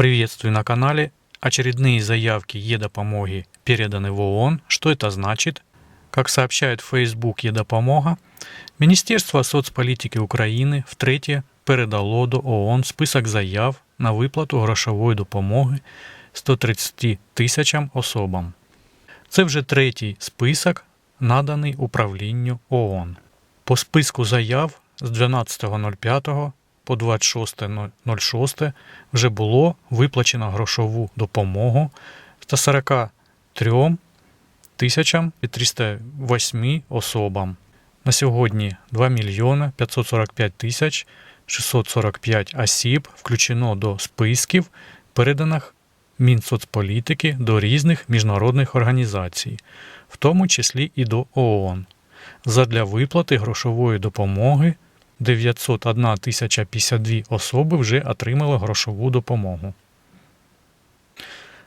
Приветствую на канале. Очередные заявки Е-допомоги переданы в ООН. Что это значит? Как сообщает Facebook Е-допомога, Міністерство соцполітики України втретє передало до ООН список заяв на виплату грошової допомоги 130 тисячам особам. Це вже третій список, наданий управлінню ООН. По списку заяв з 12.05 по 26.06 вже було виплачено грошову допомогу 143 тисячам і 308 особам. На сьогодні 2 мільйони 545 тисяч 645 осіб включено до списків, переданих Мінсоцполітики до різних міжнародних організацій, в тому числі і до ООН. Задля виплати грошової допомоги 901 тисяча 52 особи вже отримали грошову допомогу.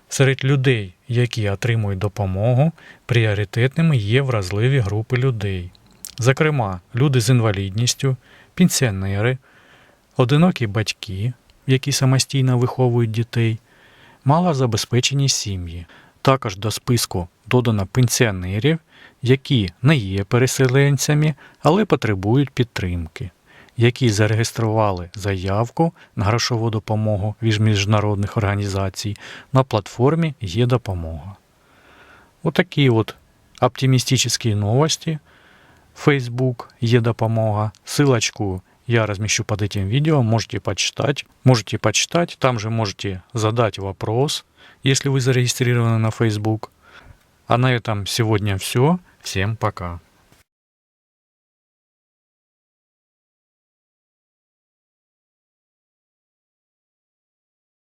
Серед людей, які отримують допомогу, пріоритетними є вразливі групи людей. Зокрема, люди з інвалідністю, пенсіонери, одинокі батьки, які самостійно виховують дітей, малозабезпечені сім'ї. Також до списку додано пенсіонерів, які не є переселенцями, але потребують підтримки, які зареєстрували заявку на грошову допомогу від міжнародних організацій на платформі є допомога. Отакі от оптимистические новости. Facebook є допомога. Ссылочку я размещу под этим видео, можете почитать. Можете почитать, там же можете задать вопрос, если вы зарегистрированы на Facebook. А на этом сегодня все. Всем пока.